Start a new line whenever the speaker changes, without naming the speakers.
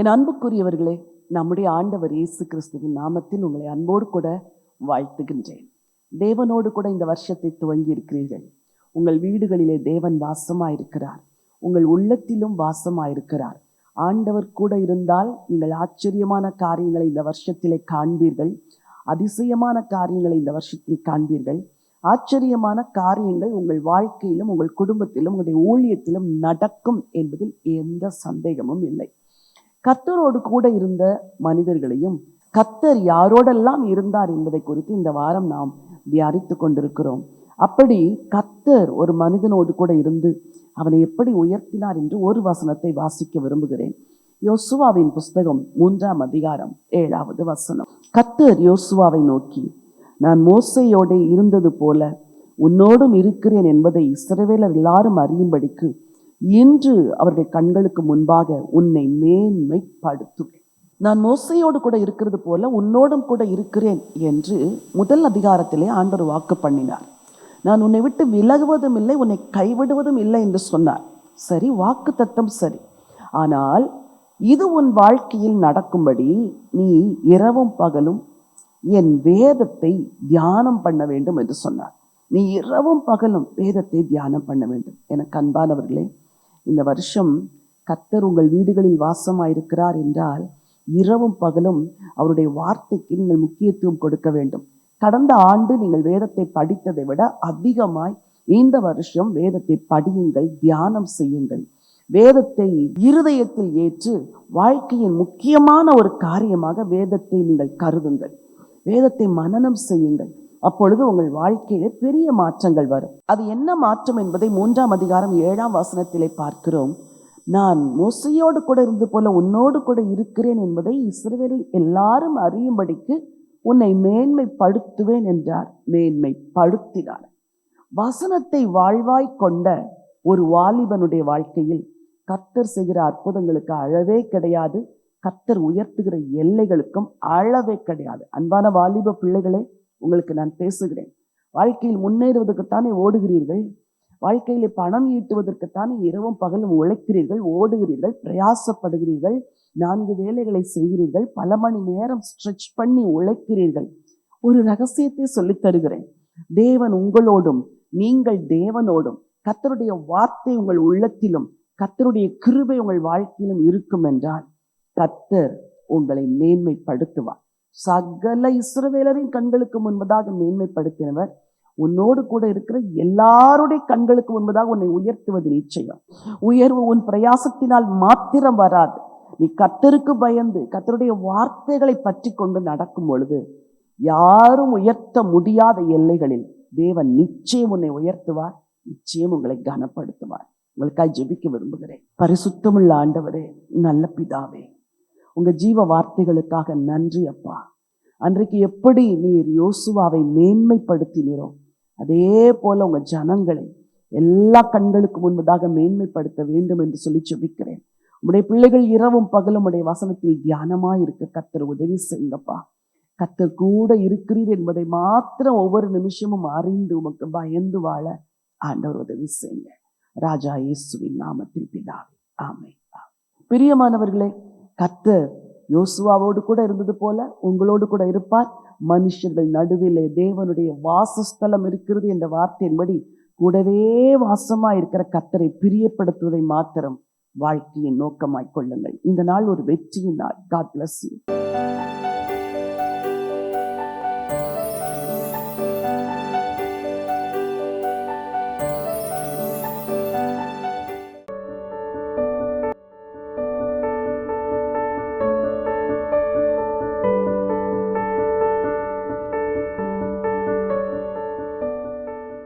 என் அன்புக்குரியவர்களே நம்முடைய ஆண்டவர் இயேசு கிறிஸ்துவின் நாமத்தில் உங்களை அன்போடு கூட வாழ்த்துகின்றேன். தேவனோடு கூட இந்த வருஷத்தை துவங்கி இருக்கிறீர்கள். உங்கள் வீடுகளிலே தேவன் வாசமாயிருக்கிறார். உங்கள் உள்ளத்திலும் வாசமாயிருக்கிறார். ஆண்டவர் கூட இருந்தால் நீங்கள் ஆச்சரியமான காரியங்களை இந்த வருஷத்திலே காண்பீர்கள். அதிசயமான காரியங்களை இந்த வருஷத்தில் காண்பீர்கள். ஆச்சரியமான காரியங்கள் உங்கள் வாழ்க்கையிலும் உங்கள் குடும்பத்திலும் உங்களுடைய ஊழியத்திலும் நடக்கும் என்பதில் எந்த சந்தேகமும் இல்லை. கத்தரோடு கூட இருந்த மனிதர்களையும் கத்தர் யாரோடெல்லாம் இருந்தார் என்பதை குறித்து இந்த வாரம் நாம் தியானித்து கொண்டிருக்கிறோம். அப்படி கத்தர் ஒரு மனிதனோடு கூட இருந்து அவனை எப்படி உயர்த்தினார் என்று ஒரு வசனத்தை வாசிக்க விரும்புகிறேன். யோசுவாவின் புஸ்தகம் மூன்றாம் அதிகாரம் ஏழாவது வசனம். கத்தர் யோசுவாவை நோக்கி நான் மோசையோட இருந்தது போல உன்னோடும் இருக்கிறேன் என்பதை இஸ்ரவேலர் எல்லாரும் அறியும்படிக்கு இன்று அவர்கள் கண்களுக்கு முன்பாக உன்னை மேன்மைப்படுத்துவேன். நான் மோசையோடு கூட இருக்கிறது போல உன்னோடும் கூட இருக்கிறேன் என்று முதல் அதிகாரத்திலே ஆண்டவர் வாக்கு பண்ணினார். நான் உன்னை விட்டு விலகுவதும் இல்லை உன்னை கைவிடுவதும் இல்லை என்று சொன்னார். சரி வாக்கு தத்தம் சரி. ஆனால் இது உன் வாழ்க்கையில் நடக்கும்படி நீ இரவும் பகலும் என் வேதத்தை தியானம் பண்ண வேண்டும் என்று சொன்னார். நீ இரவும் பகலும் வேதத்தை தியானம் பண்ண வேண்டும். எனக்கு அன்பானவர்களே இந்த வருஷம் கத்தர் உங்கள் வீடுகளில் வாசமாயிருக்கிறார் என்றால் இரவும் பகலும் அவருடைய வார்த்தைக்கு நீங்கள் முக்கியத்துவம் கொடுக்க வேண்டும். கடந்த ஆண்டு நீங்கள் வேதத்தை படித்ததை விட அதிகமாய் இந்த வருஷம் வேதத்தை படியுங்கள் தியானம் செய்யுங்கள். வேதத்தை இருதயத்தில் ஏற்று வாழ்க்கையின் முக்கியமான ஒரு காரியமாக வேதத்தை நீங்கள் கருதுங்கள். வேதத்தை மனனம் செய்யுங்கள். அப்பொழுது உங்கள் வாழ்க்கையிலே பெரிய மாற்றங்கள் வரும். அது என்ன மாற்றம் என்பதை மூன்றாம் அதிகாரம் ஏழாம் வசனத்திலே பார்க்கிறோம். நான் மோசையோடு கூட இருந்து போல உன்னோடு கூட இருக்கிறேன் என்பதை இஸ்ரவேலில் எல்லாரும் அறியும்படிக்கு உன்னை மேன்மைப்படுத்துவேன் என்றார். மேன்மைப்படுத்தினார். வசனத்தை வாழ்வாய் கொண்ட ஒரு வாலிபனுடைய வாழ்க்கையில் கத்தர் செய்கிற அற்புதங்களுக்கு அழவே கிடையாது. கத்தர் உயர்த்துகிற எல்லைகளுக்கும் அழவே கிடையாது. அன்பான வாலிப பிள்ளைகளே உங்களுக்கு நான் பேசுகிறேன். வாழ்க்கையில் முன்னேறுவதற்குத்தானே ஓடுகிறீர்கள்? வாழ்க்கையிலே பணம் ஈட்டுவதற்குத்தானே இரவும் பகலும் உழைக்கிறீர்கள்? ஓடுகிறீர்கள்? பிரயாசப்படுகிறீர்கள்? நான்கு வேலைகளை செய்கிறீர்கள்? பல மணி நேரம் ஸ்ட்ரெச் பண்ணி உழைக்கிறீர்கள்? ஒரு ரகசியத்தை சொல்லித் தருகிறேன். தேவன் உங்களோடும் நீங்கள் தேவனோடும் கத்தருடைய வார்த்தை உங்கள் உள்ளத்திலும் கத்தருடைய கிருபை உங்கள் வாழ்க்கையிலும் இருக்கும் என்றால் கத்தர் உங்களை மேன்மைப்படுத்துவார். சகல இஸ்ரவேலரின் கண்களுக்கு முன்பதாக மேன்மைப்படுத்தினவர். உன்னோடு கூட இருக்கிற எல்லாருடைய கண்களுக்கு முன்பதாக உன்னை உயர்த்துவது நிச்சயம். உயர்வு உன் பிரயாசத்தினால் மாத்திரம் வராது. நீ கத்தருக்கு பயந்து கத்தருடைய வார்த்தைகளை பற்றி கொண்டு நடக்கும் பொழுது யாரும் உயர்த்த முடியாத எல்லைகளில் தேவன் நிச்சயம் உன்னை உயர்த்துவார் நிச்சயம் உங்களை கனப்படுத்துவார். உங்களுக்காக ஜெபிக்க விரும்புகிறேன். பரிசுத்தமுள்ள ஆண்டவரே நல்ல பிதாவே உங்க ஜீவ வார்த்தைகளுக்காக நன்றி அப்பா. அன்றைக்கு எப்படி நீர் யோசுவாவை மேன்மைப்படுத்தினீரோ அதே போல உங்க ஜனங்களை எல்லா கண்களுக்கு முன்பதாக மேன்மைப்படுத்த வேண்டும் என்று சொல்லி சொல்லிக்கிறேன் உடைய பிள்ளைகள் இரவும் பகலும் உடைய வசனத்தில் தியானமாக இருக்க கத்தர் உதவி செய்யுங்கப்பா. கத்தர் கூட இருக்கிறீர் என்பதை மாத்திரம் ஒவ்வொரு நிமிஷமும் அறிந்து உமக்கு பயந்து வாழ ஆண்டவர் உதவி செய்யுங்க. ராஜா இயேசுவின் நாமத்தில் பிதாவே. ஆமை பிரியமானவர்களே கத்தர் யோசுவாவோடு கூட இருந்தது போல உங்களோடு கூட இருப்பார். மனுஷர்கள் நடுவிலே தேவனுடைய வாசஸ்தலம் இருக்கிறது என்ற வார்த்தையின்படி கூடவே வாசமா இருக்கிற கத்தரை பிரியப்படுத்துவதை மாத்திரம் வாழ்க்கையின் நோக்கமாய் கொள்ளுங்கள். இந்த நாள் ஒரு வெற்றியின் நாள். God bless you